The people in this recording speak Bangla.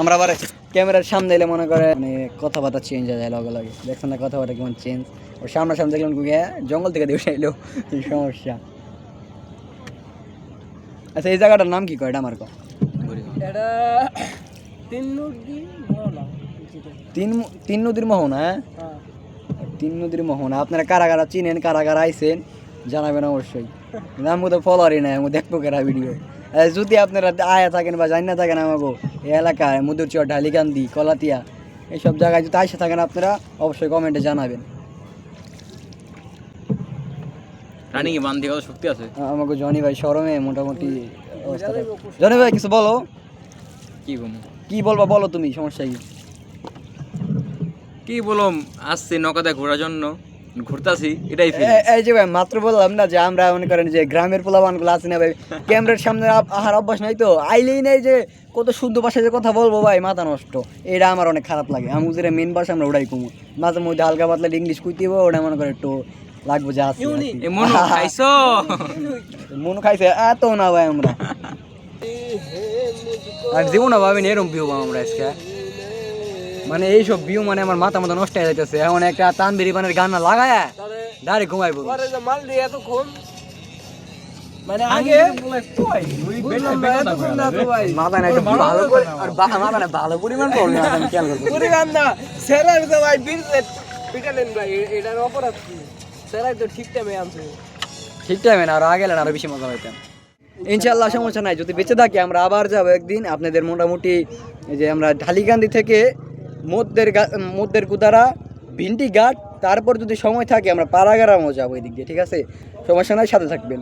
আমরা আবার ক্যামেরার সামনে এলে মনে করে মানে কথাবার্তা চেঞ্জ হয়ে যায় লগে লগে। দেখছেন না কথাবার্তা কেমন চেঞ্জ ওর সামনে সামনে দেখলাম গুগে জঙ্গল থেকে দিয়ে এই সমস্যা? আচ্ছা এই জায়গাটার নাম কি কয়? এটা আমার কো এটা তিন নদী মহলা তিন তিন নদীর মোহনা হ্যাঁ? হ্যাঁ। তিন নদীর মোহনা। আপনারা কারা কারা চিনেন কারা কারা আইছেন জানাবেন অবশ্যই। নাম তো ফলোয়ারই নাই আমি দেখব কেরা ভিডিও যদি আপনারা আয়া থাকেন বা জানি না থাকেন আমাকে এই এলাকায় মধুরচর ঢালিকান্দি কলাতিয়া এইসব জায়গায় যদি আইসা থাকেন আপনারা অবশ্যই কমেন্টে জানাবেন। রানিং বান্ধি কত শক্তি আছে? আমাকে জনি ভাই শরমে মোটামুটি জনি ভাই কিছু বলো? কি বলব? কি বলবা বলো তুমি সমস্যা কি? কি বললাম আসছি নৌকাতে ঘোরার জন্য। ঘুরতাছি এটাই এই যে ভাই মাত্র বললাম না যে আমরা মনে করেন যে গ্রামের পোলাবানগুলো আছে না ভাই ক্যামেরার সামনে আহার অভ্যাস নাই তো আইলেই নেই যে কত শুদ্ধ ভাষায় যে কথা বলব ভাই মাথা নষ্ট। এটা আমার অনেক খারাপ লাগে। আমি বুঝি মেন ভাষা আমরা ওটাই কমু। মাঝে মধ্যে হালকা পাতলা ইংলিশ কুইতিব ওটা মনে করে একটু লাগবো যে আছে মনু খাইছো? মন খাইছে এত না ভাই আমরা। আর জীবনে ভাবিনি এরকম ভিউ আমরা আজকে। মানে এইসব ভিউ মানে আমার মাথা মাথা নষ্ট হয়ে যাইতেছে। এখন একটা তানবিরি বানের গান না লাগায় ডাইরেক্ট যে মাল দিয়ে এতক্ষণ মানে আগে না, না মাথা একটু ভালো করে আর মাথা নাই ভালো পরিমাণ প্রবলেম আমি খেয়াল করব পরিমাণ না সেরার তো ভাই বিল পিটালেন ভাই এটার অপরাধ কি? সেরাই তো ঠিক টাইমে আনছে। ঠিক টাইমে না আর আগে আরও বেশি মজা হইতাম ইনশাল্লাহ সমস্যা নাই যদি বেঁচে থাকি আমরা আবার যাব একদিন। আপনাদের মোটামুটি যে আমরা ঢালিকান্দি থেকে মধ্যের গা- মধ্যের কুদারা, ভিন্ডি ঘাট, তারপর যদি সময় থাকে আমরা পাড়াগারামও যাব এদিক দিয়ে, ঠিক আছে? সময় নাই, সাথে থাকবেন।